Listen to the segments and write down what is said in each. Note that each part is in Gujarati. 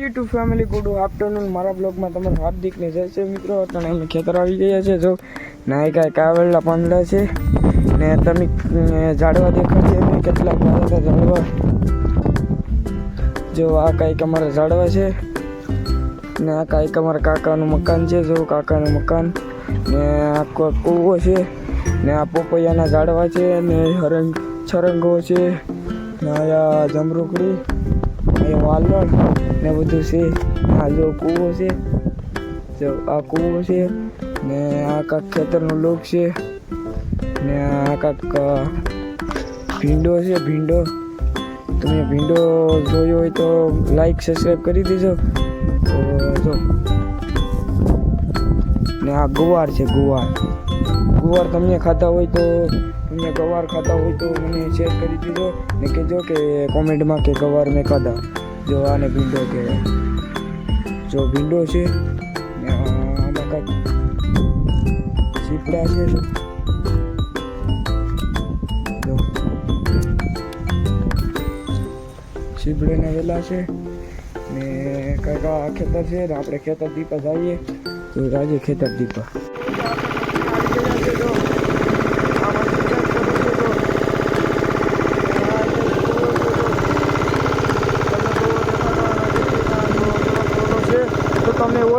યુટ્યુબ ફેમિલી ગુડ આફ્ટરનૂન મારા બ્લોગમાં તમારું હાર્દિકને જય છે મિત્રો. અત્યારે અમે ખેતર આવી ગયા છે જો નાય કાંઈ કાવેલા પાંદડા છે ને તમે ઝાડવા દેખાડશે કેટલાક કેટલા બધા ઝાડવા. જો આ કાંઈક અમારા ઝાડવા છે ને આ કાંઈક અમારા કાકાનું મકાન છે. જો કાકાનું મકાન ને આ કૂવો છે ને આ પોપૈયાના ઝાડવા છે ને હરંગ છરંગો છે ને આ જમરૂકડી અહીંયા વાલણ ને બધું છે. આ જો કૂવો છે. જો આ કૂવો છે ને આ કાંક ખેતરનો લોક છે ને આ કાંક ભીંડો છે, ભીંડો. તમે ભીંડો જોયો હોય તો લાઈક સબસ્ક્રાઈબ કરી દેજો. તો જો. ને આ ગુવાર છે, ગુવાર. ગુવાર તમને ખાતા હોય તો તમને ગવાર ખાતા હોય તો મને શેર કરી દીધો. ને કહેજો કે કોમેન્ટમાં કે ગવાર મેં ખાધા. જો આને ભીંડો કહેવાય. જો ભીંડો છે આમાં કાંઈક સીપડા છે. સીપડાના વેલા છે, ને કાંઈક આ ખેતર છે, ને આપણે ખેતર દીપા જઈએ. તો રાજે ખેતર દીપા.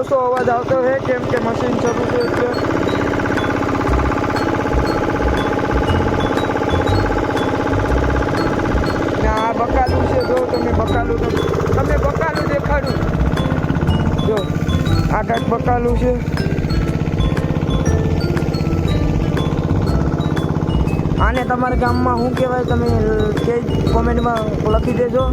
ઓછો અવાજ આવતો છે કેમ કે મશીન શરૂ છે આ બકાલું છે, જો તમે બકાલું તમે બકાલું દેખાડું. જો, આ કાંઈક બકાલું છે. આને તમારા ગામમાં શું કહેવાય તમે કે કોમેન્ટમાં લખી દેજો.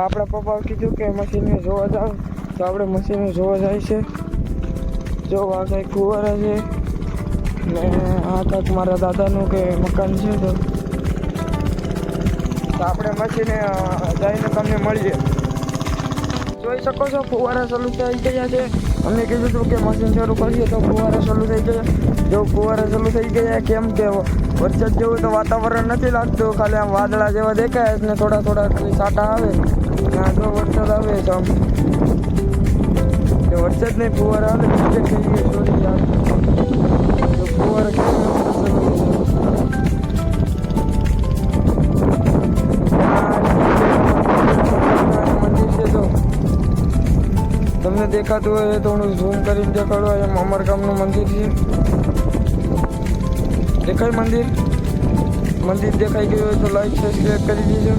આપણા પપ્પાએ કીધું કે મશીનને જોવા જાવ. તો આપણે મશીનને જોવા જાય છે. જો આ કંઈક છે. ને આ કંઈક મારા દાદાનું કે મકાન છે તો. આપણે મશીને જઈને તમને મળીએ. જોઈ શકો છો, ફુવારા ચાલુ થઈ ગયા છે. અમને કીધું હતું કે મશીન શરૂ કરીએ તો ફુવારા ચાલુ થઈ ગયા. જો ફુવારા ચાલુ થઈ ગયા, કેમ કે વરસાદ જેવું તો વાતાવરણ નથી લાગતું. ખાલી આમ વાદળા જેવા દેખાય ને થોડા થોડા ખાલી સાટા આવે. ને વરસાદ આવે તો આમ. વરસાદ નહીં, ફુવારા આવે. થઈ ગયા સોરી યાર. ફુવારા દેખાતું હોય એ હું ઝૂમ કરીને દેખાડો. એમ અમર ગામનું મંદિર છે. દેખાય મંદિર? મંદિર દેખાઈ ગયું હોય તો લાઈક સબસ્ક્રાઈબ કરી દેજો.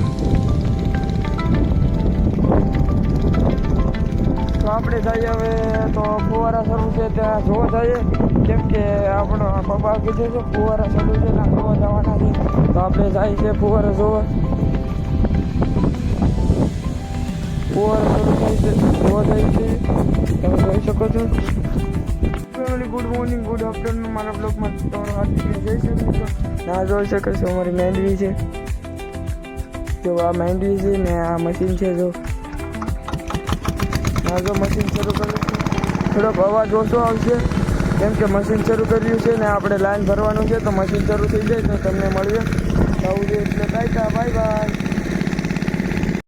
તો આપણે જઈએ હવે તો ફુવારા શરૂ છે, ત્યાં જોવા જઈએ. કેમ કે આપણો પપ્પા કીધું છે, ફુવારા શરૂ છે, ત્યાં જોવા જવાના છે. તો આપણે જાય છે ફુવારા જોવા. શકો છો. ગુડ મોર્નિંગ ગુડ આફ્ટરનૂન મારા બ્લોગમાં તમારો હાર્દિક જય શ્રી કૃષ્ણ ના જોઈ શકો છો અમારી મહેંદી છે. જો આ મહેંદી છે ને આ મશીન છે જો. આ જો મશીન શરૂ કર્યું છે. થોડોક અવાજ ઓછો આવશે. કેમ કે મશીન શરૂ કર્યું છે ને આપણે લાઈન ભરવાનું છે, તો મશીન શરૂ થઈ જાય તો તમને મળીએ. આવું જોઈએ એટલે બાય બાય બાય